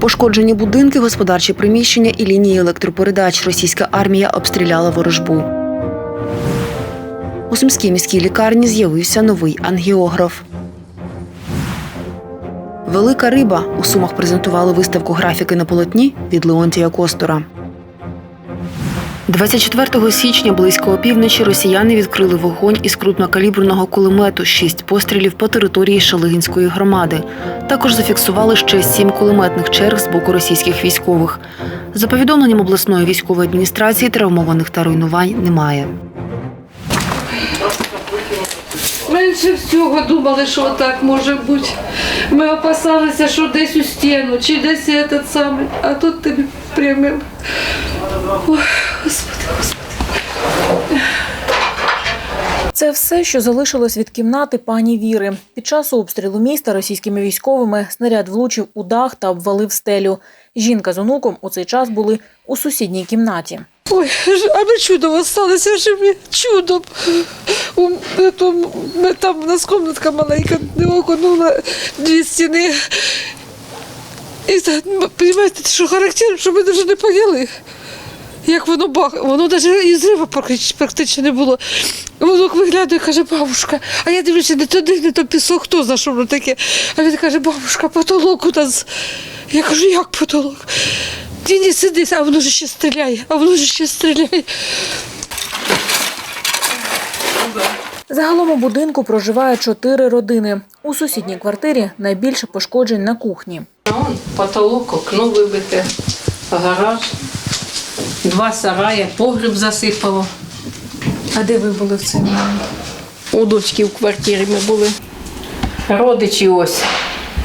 Пошкоджені будинки, господарчі приміщення і лінії електропередач. Російська армія обстріляла ворожбу. У Сумській міській лікарні з'явився новий ангіограф. Велика риба у Сумах презентували виставку графіки на полотні від Леонтія Костора. 24 січня близько опівночі росіяни відкрили вогонь із крупнокаліберного кулемету, шість пострілів по території Шалигінської громади. Також зафіксували ще сім кулеметних черг з боку російських військових. За повідомленням обласної військової адміністрації, травмованих та руйнувань немає. Менше всього думали, що так може бути. Ми опасалися, що десь у стіну, чи десь этот самий, а тут тобі прямим. Ой, Господи, Господи. Це все, що залишилось від кімнати пані Віри. Під час обстрілу міста російськими військовими снаряд влучив у дах та обвалив стелю. Жінка з онуком у цей час були у сусідній кімнаті. Ой, а ми чудом осталися живі. Чудом. У, ми, там у нас комнатка маленька, не око, ну, дві стіни. І ну, розумієте, що характерно, що ми навіть не поняли. Як воно бах, воно навіть і зрива практично не було. Воно виглядає, каже, бабушка, а я дивлюся, не туди, не то пісок, хто за що воно таке. А він каже, бабушка, потолок у нас. Я кажу, як потолок? Ні, ні, сиди, а воно ж ще стріляє, а воно ж ще стріляє. Загалом у будинку проживає чотири родини. У сусідній квартирі найбільше пошкоджень на кухні. Потолок, окно вибите, гараж, два сараї, погріб засипало. А де ви були в цей момент? У дочки в квартирі ми були. Родичі ось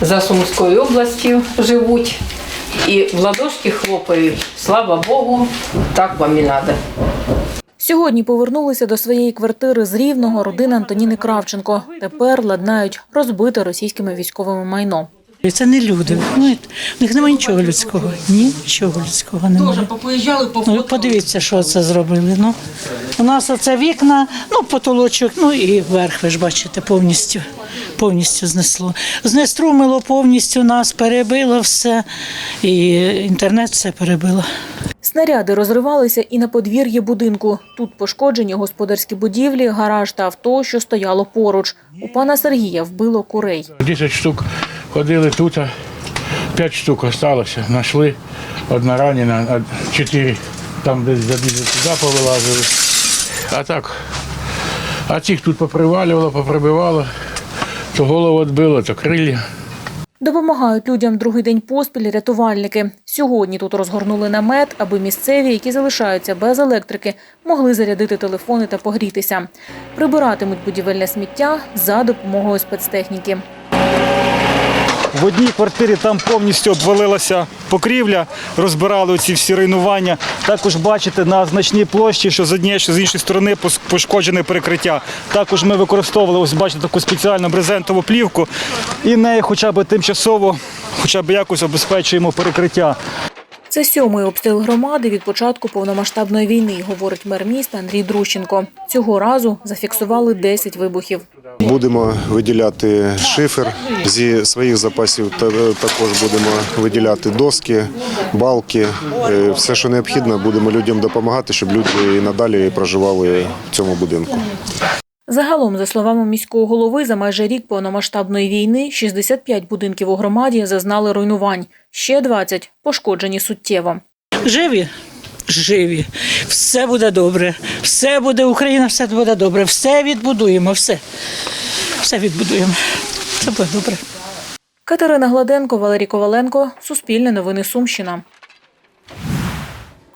за Сумською областю живуть. І в ладошки хлопають. Слава Богу, так вам і треба. Сьогодні повернулися до своєї квартири з Рівного родина Антоніни Кравченко. Тепер ладнають розбите російськими військовими майно. І Це не люди. Ну, в них немає нічого людського. Нічого людського немає. Ну, подивіться, що це зробили. Ну, у нас оце вікна, ну, потолочок, ну і верх, ви ж бачите, повністю, повністю знесло. Знеструмило повністю нас, перебило все, і інтернет все перебило. Снаряди розривалися і на подвір'ї будинку. Тут пошкоджені господарські будівлі, гараж та авто, що стояло поруч. У пана Сергія вбило курей. 10 штук ходили тут, 5 штук осталося. Знайшли одна ранена, чотири там десь забігли туди повилазили. А так, а цих тут попривалювало, поприбивало, то голову відбило, то крилля. Допомагають людям другий день поспіль рятувальники. Сьогодні тут розгорнули намет, аби місцеві, які залишаються без електрики, могли зарядити телефони та погрітися. Прибиратимуть будівельне сміття за допомогою спецтехніки. В одній квартирі там повністю обвалилася покрівля, розбирали ці всі руйнування. Також бачите на значній площі, що з однієї, що з іншої сторони пошкоджене перекриття. Також ми використовували, ось бачите, таку спеціальну брезентову плівку і нею хоча б тимчасово, хоча б якось обезпечуємо перекриття. Це сьомий обстріл громади від початку повномасштабної війни, говорить мер міста Андрій Друщенко. Цього разу зафіксували 10 вибухів. Будемо виділяти шифер зі своїх запасів. Також будемо виділяти доски, балки, е, все, що необхідно, будемо людям допомагати, щоб люди і надалі проживали в цьому будинку. Загалом, за словами міського голови, за майже рік повномасштабної війни 65 будинків у громаді зазнали руйнувань. Ще 20 пошкоджені суттєво. Живі? Живі. Все буде добре. Все буде Україна, все буде добре. Все відбудуємо, все. Все відбудуємо. Все буде добре. Катерина Гладенко, Валерій Коваленко, Суспільне новини Сумщина.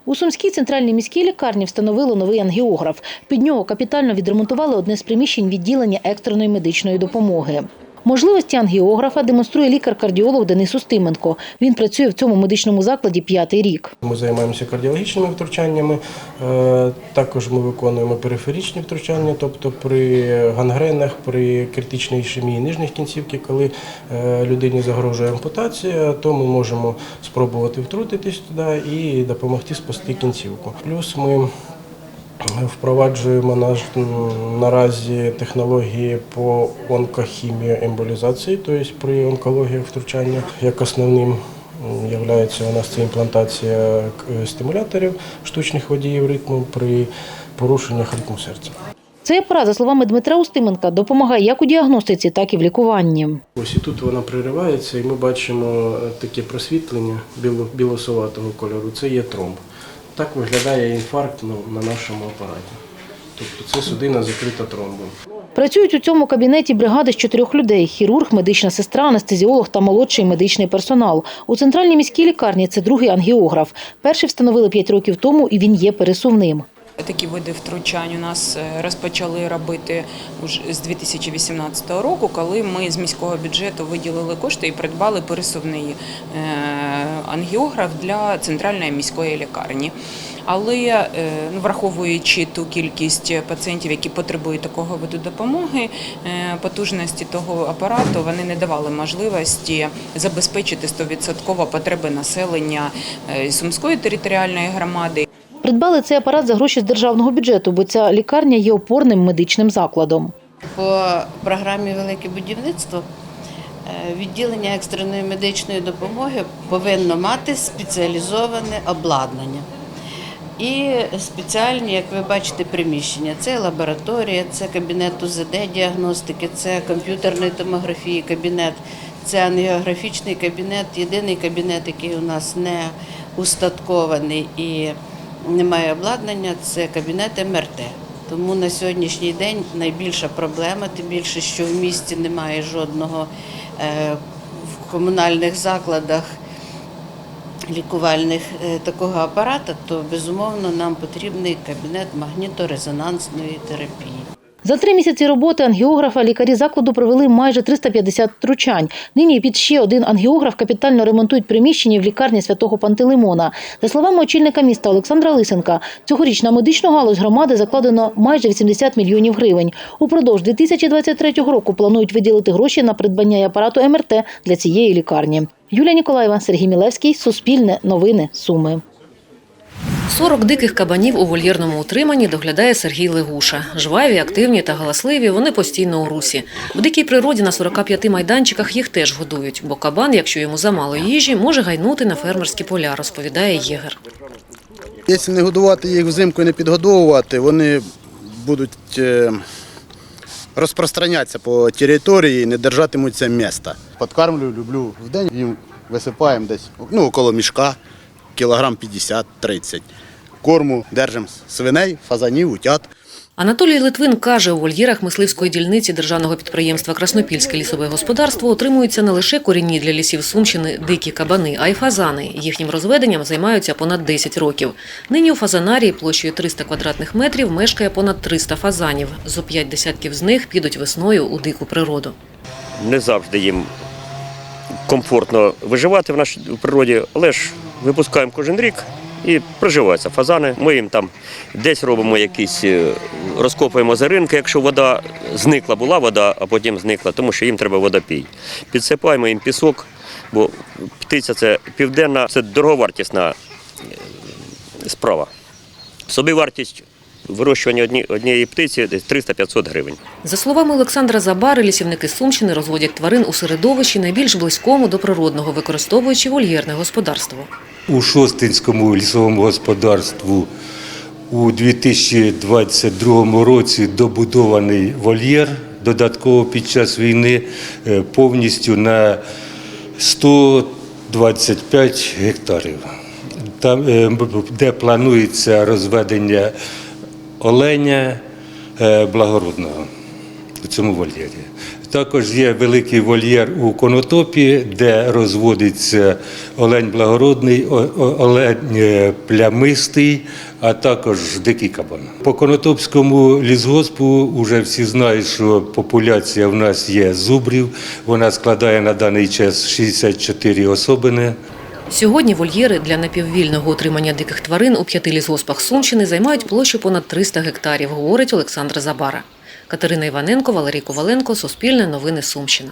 У Сумській центральній міській лікарні встановили новий ангіограф. Під нього капітально відремонтували одне з приміщень відділення екстреної медичної допомоги. Можливості ангіографа демонструє лікар-кардіолог Денис Устименко. Він працює в цьому медичному закладі п'ятий рік. Ми займаємося кардіологічними втручаннями. е, Також ми виконуємо периферичні втручання, тобто при гангренах, при критичній ішемії нижніх кінцівки, коли е, людині загрожує ампутація, то ми можемо спробувати втрутитись туди і допомогти спасти кінцівку. Плюс ми Впроваджуємо наш, наразі технології по онкохімії емболізації, тобто при онкології втручання як основним Являється у нас це імплантація стимуляторів штучних водіїв ритму при порушеннях ритму серця. Цей апарат, за словами Дмитра Устименка, допомагає як у діагностиці, так і в лікуванні. Ось і тут вона приривається, і ми бачимо е, таке просвітлення біло- білосоватого кольору. Це є тромб. Так виглядає інфаркт на нашому апараті. Тобто це судина закрита тромбом. Працюють у цьому кабінеті бригади з чотирьох людей: хірург, медична сестра, анестезіолог та молодший медичний персонал. У центральній міській лікарні це другий ангіограф. Перший встановили п'ять років тому, і він є пересувним. Такі види втручань у нас е, розпочали робити з 2018 року, коли ми з міського бюджету виділили кошти і придбали пересувний е, ангіограф для центральної міської лікарні. Але е, ну, враховуючи ту кількість пацієнтів, які потребують такого виду допомоги, потужності того апарату вони не давали можливості забезпечити 100% потреби населення Сумської територіальної громади Придбали цей апарат за гроші з державного бюджету, бо ця лікарня є опорним медичним закладом. По програмі Велике будівництво е, відділення екстреної медичної допомоги повинно мати спеціалізоване обладнання. І спеціальні, як ви бачите, приміщення. Це лабораторія, це кабінет УЗД-діагностики, це комп'ютерної томографії кабінет, це ангіографічний кабінет, єдиний кабінет, який у нас не устаткований і немає обладнання, це кабінет МРТ. Тому на сьогоднішній день найбільша проблема, тим більше, що в місті немає жодного е, в комунальних закладах лікувальних е, такого апарата, то безумовно нам потрібний кабінет магніторезонансної терапії. За три місяці роботи ангіографа лікарі закладу провели майже 350 втручань. Нині під ще один ангіограф капітально ремонтують приміщення в лікарні святого Пантелеймона. За словами очільника міста Олександра Лисенка, цьогоріч на медичну галузь громади закладено майже 80 мільйонів гривень. Упродовж 2023 року планують виділити гроші на придбання апарату МРТ для цієї лікарні. Юлія Ніколаєва, Сергій Мілевський, Суспільне, Новини, Суми. 40 диких кабанів у вольєрному утриманні доглядає Сергій Легуша. Жваві, активні та галасливі, вони постійно у русі. В дикій природі на 45 майданчиках їх теж годують, бо кабан, якщо йому замало їжі, може гайнути на фермерські поля, розповідає єгер. Якщо не годувати їх взимку і не підгодовувати, вони будуть е, розпространятися по території і не держатимуться міста. Подкармлюю, люблю вдень, їм висипаємо десь ну, около мішка, кілограм 50-30. Корму держимо свиней, фазанів, утят. Анатолій Литвин каже, у вольєрах мисливської дільниці державного підприємства Краснопільське лісове господарство отримуються не лише корінні для лісів Сумщини дикі кабани, а й фазани. Їхнім розведенням займаються понад 10 років. Нині у фазанарії площею 300 квадратних метрів мешкає понад 300 фазанів. Зо п'ять десятків з них підуть весною у дику природу. не завжди їм комфортно виживати в нашій природі, але ж випускаємо кожен рік і проживаються фазани. Ми їм там десь робимо якісь, е, розкопуємо заринки, якщо вода зникла, була вода, а потім зникла, тому що їм треба водопій. Підсипаємо їм пісок, бо птиця це південна, це дороговартісна е, справа. Собівартість вирощування одні- однієї птиці десь 300-500 гривень. За словами Олександра Забари, лісівники Сумщини розводять тварин у середовищі найбільш близькому до природного, використовуючи вольєрне господарство. у Шостинському лісовому господарству у 2022 році добудований вольєр додатково під час війни е, повністю на 125 гектарів. Там, е, де планується розведення оленя е, благородного у цьому вольєрі. Також є великий вольєр у Конотопі, де розводиться олень благородний, олень е, плямистий, а також дикий кабан. По Конотопському лісгоспу вже всі знають, що популяція в нас є зубрів. Вона складає на даний час 64 особини. Сьогодні вольєри для напіввільного утримання диких тварин у п'яти лісгоспах Сумщини займають площу понад 300 гектарів, говорить Олександр Забара. Катерина Іваненко, Валерій Коваленко, Суспільне новини Сумщина.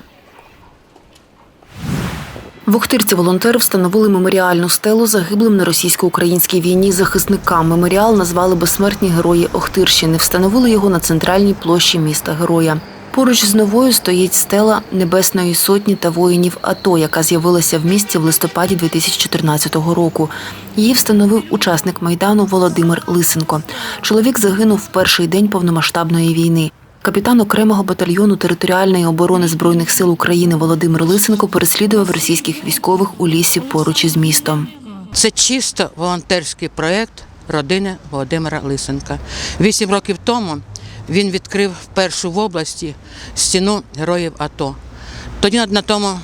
В Охтирці волонтери встановили меморіальну стелу загиблим на російсько-українській війні захисникам. Меморіал назвали Безсмертні герої Охтирщини. Встановили його на центральній площі міста Героя. Поруч з новою стоїть стела Небесної сотні та воїнів АТО, яка з'явилася в місті в листопаді 2014 року. Її встановив учасник майдану Володимир Лисенко. Чоловік загинув в перший день повномасштабної війни. Капітан окремого батальйону територіальної оборони збройних сил України Володимир Лисенко переслідував російських військових у лісі поруч із містом. Це чисто волонтерський проєкт родини Володимира Лисенка. Вісім років тому він відкрив першу в області стіну героїв АТО. Тоді на тому,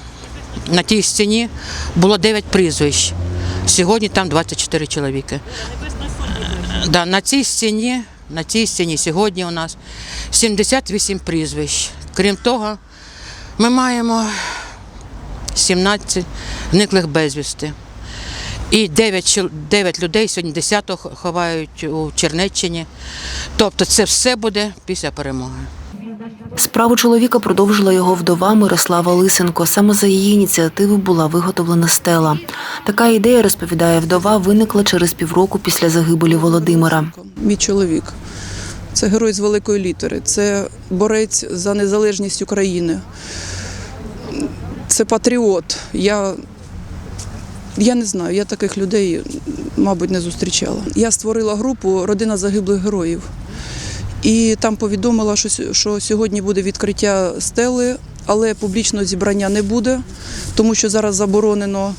на тій стіні було 9 прізвищ. Сьогодні там 24 чоловіки. Да, на цій стіні, на цій стіні сьогодні у нас 78 прізвищ. Крім того, ми маємо 17 зниклих безвісти. І 9, чол- 9 людей сьогодні 10 ховають у Чернеччині. Тобто це все буде після перемоги. Справу чоловіка продовжила його вдова Мирослава Лисенко. Саме за її ініціативи була виготовлена стела. Така ідея, розповідає вдова, виникла через півроку після загибелі Володимира. Мій чоловік це герой з великої літери, це борець за незалежність України. Це патріот. Я, я не знаю, я таких людей, мабуть, не зустрічала. Я створила групу Родина загиблих героїв. І там повідомила, що, що сьогодні буде відкриття стели, але публічного зібрання не буде, тому що зараз заборонено.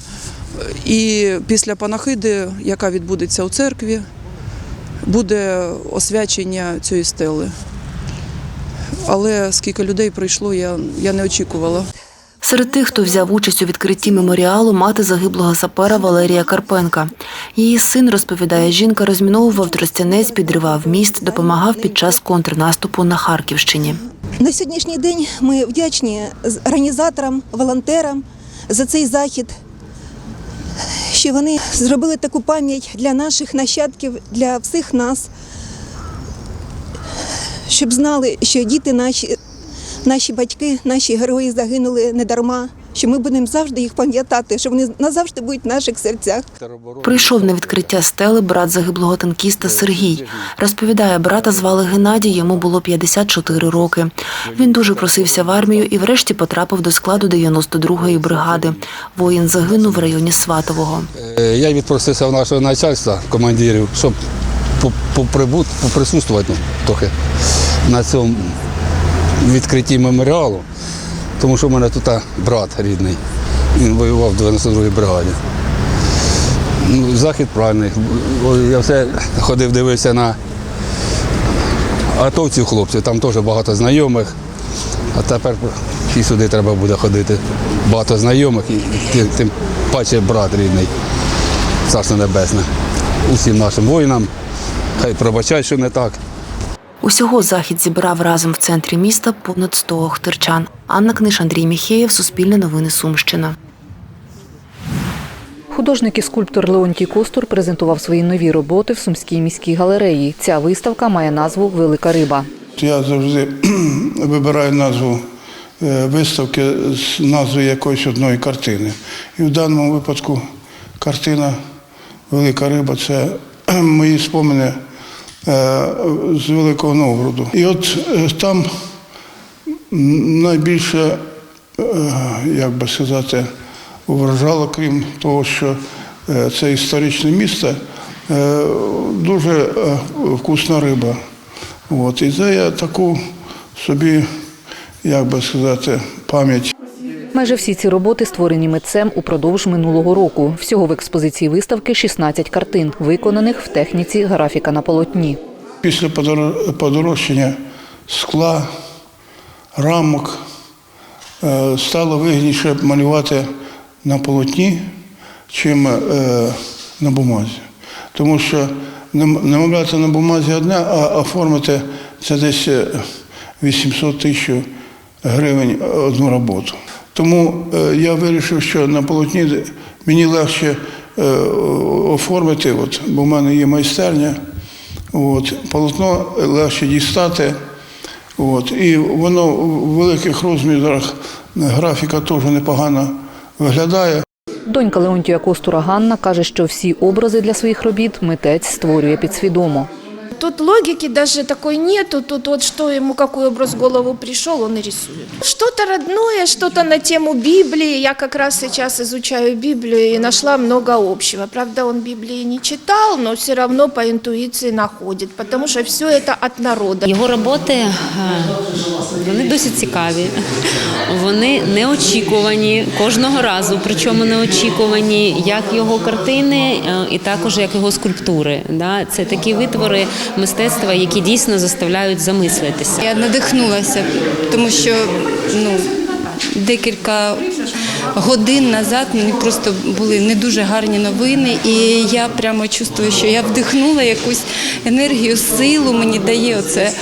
І після панахиди, яка відбудеться у церкві, буде освячення цієї стели. Але скільки людей прийшло, я, я не очікувала. Серед тих, хто взяв участь у відкритті меморіалу, мати загиблого сапера Валерія Карпенка. Її син, розповідає жінка, розміновував тростянець, підривав міст, допомагав під час контрнаступу на Харківщині. На сьогоднішній день ми вдячні організаторам, волонтерам за цей захід, що вони зробили таку пам'ять для наших нащадків, для всіх нас, щоб знали, що діти наші, наші батьки, наші герої загинули не дарма, що ми будемо завжди їх пам'ятати, що вони назавжди будуть в наших серцях. Прийшов на відкриття стели брат загиблого танкіста Сергій. Розповідає, брата звали Геннадій, йому було 54 роки. Він дуже просився в армію і врешті потрапив до складу 92-ї бригади. Воїн загинув в районі Сватового. Е, Я відпросився в нашого начальства, командирів, щоб по- поприбут, поприсутствувати трохи на цьому відкритті меморіалу, тому що в мене тут брат рідний. Він воював в 92-й бригаді. Ну, захід правильний. Я все ходив, дивився на атовців хлопців, там теж багато знайомих. А тепер і сюди треба буде ходити. Багато знайомих, і тим, тим паче брат рідний. Царство Небесне. Усім нашим воїнам. Хай пробачають, що не так. Усього захід зібрав разом в центрі міста понад 100 охтирчан. Анна Книж, Андрій Міхеєв, Суспільне новини Сумщина. Художник і скульптор Леонтій Костур презентував свої нові роботи в Сумській міській галереї. Ця виставка має назву Велика риба. Я завжди вибираю назву е, виставки з назвою якоїсь одної картини. І в даному випадку картина Велика риба це мої спомини з Великого Новгороду. І от е, там найбільше, е, як би сказати, вражало, крім того, що е, це історичне місце, е, дуже е, вкусна риба. От, і це я таку собі, як би сказати, пам'ять Майже всі ці роботи створені митцем упродовж минулого року. Всього в експозиції виставки 16 картин, виконаних в техніці графіка на полотні. Після подор- подорожчання скла, рамок е, стало вигідніше малювати на полотні, чим е, на бумазі. Тому що нам- намовляти на бумазі одне, а оформити це десь е, 800 тисяч гривень одну роботу. Тому е, я вирішив, що на полотні мені легше е, оформити, от, бо в мене є майстерня. От, полотно легше дістати. От, і воно в великих розмірах графіка теж непогано виглядає. Донька Леонтія Костура Ганна каже, що всі образи для своїх робіт митець створює підсвідомо. Тут логики даже такой нету, тут вот что ему, какой образ в голову пришел, он и рисует. Что-то родное, что-то на тему Библии. Я как раз сейчас изучаю Библию и нашла много общего. Правда, он Библии не читал, но все равно по интуиции находит, потому что все это от народа. Його роботи е, вони досить цікаві, вони неочікувані кожного разу, причому неочікувані як його картини, е, і також як його скульптури. Це такі витвори мистецтва, які дійсно заставляють замислитися. Я надихнулася, тому що ну, декілька годин назад мені просто були не дуже гарні новини, і я прямо чувствую, що я вдихнула якусь енергію, силу мені дає оце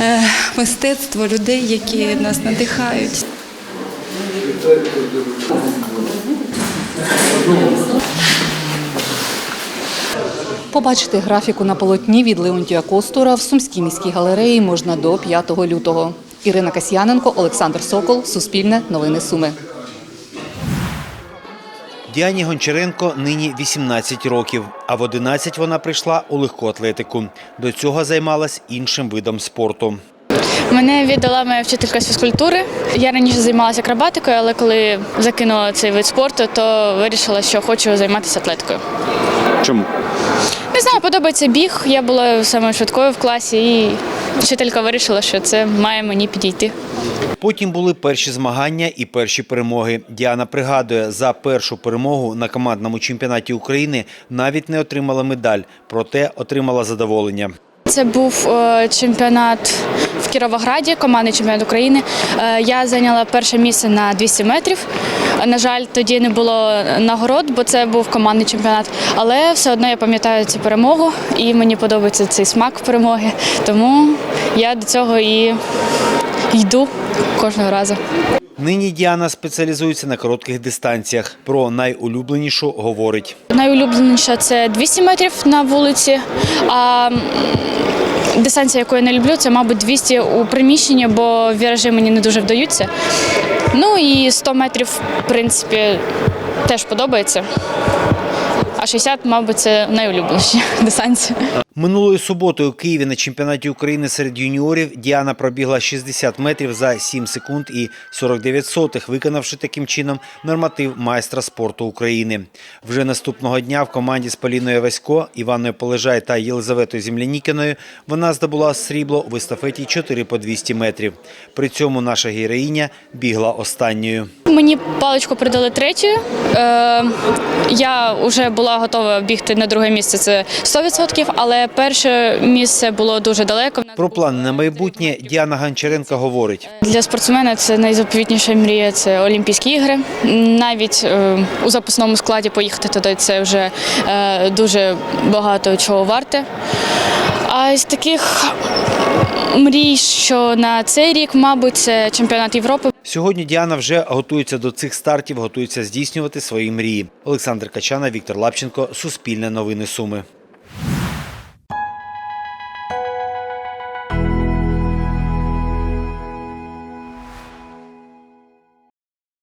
е, мистецтво людей, які нас надихають. Побачити графіку на полотні від Леонтія Костура в Сумській міській галереї можна до 5 лютого. Ірина Касьяненко, Олександр Сокол, Суспільне, Новини Суми. Діані Гончаренко нині 18 років, а в 11 вона прийшла у легку атлетику. До цього займалась іншим видом спорту. Мене віддала моя вчителька з фізкультури. Я раніше займалася акробатикою, але коли закинула цей вид спорту, то вирішила, що хочу займатися атлетикою. Чому? Знаю, подобається біг. Я була самою швидкою в класі, і вчителька вирішила, що це має мені підійти. Потім були перші змагання і перші перемоги. Діана пригадує, за першу перемогу на командному чемпіонаті України навіть не отримала медаль, проте отримала задоволення. Це був е, чемпіонат в Кіровограді, командний чемпіонат України. Е, Я зайняла перше місце на 200 метрів. На жаль, тоді не було нагород, бо це був командний чемпіонат. Але все одно я пам'ятаю цю перемогу, і мені подобається цей смак перемоги. Тому я до цього і йду кожного разу. Нині Діана спеціалізується на коротких дистанціях. Про найулюбленішу говорить. Найулюбленіша це 200 метрів на вулиці. А дистанція, яку я не люблю, це, мабуть, 200 у приміщенні, бо віражі мені не дуже вдаються. Ну і 100 метрів, в принципі, теж подобається. А 60, мабуть, це найулюбленіші дистанції. Минулої суботи у Києві на чемпіонаті України серед юніорів Діана пробігла 60 метрів за 7 секунд і 49 сотих, виконавши таким чином норматив майстра спорту України. Вже наступного дня в команді з Поліною Васько, Іваною Полежай та Єлизаветою Землянікіною вона здобула срібло в естафеті 4 по 200 метрів. При цьому наша героїня бігла останньою. Мені паличку придали третьою. Е, я вже була готова бігти на друге місце, це 100%, але перше місце було дуже далеко. Про плани на майбутнє Діана Гончаренко говорить. Для спортсмена це найзаповітніша мрія це Олімпійські ігри. Навіть е, у запасному складі поїхати туди це вже е, дуже багато чого варте. А з таких мрій, що на цей рік, мабуть, це чемпіонат Європи. Сьогодні Діана вже готується до цих стартів, готується здійснювати свої мрії. Олександр Качана, Віктор Лапченко, Суспільне новини Суми.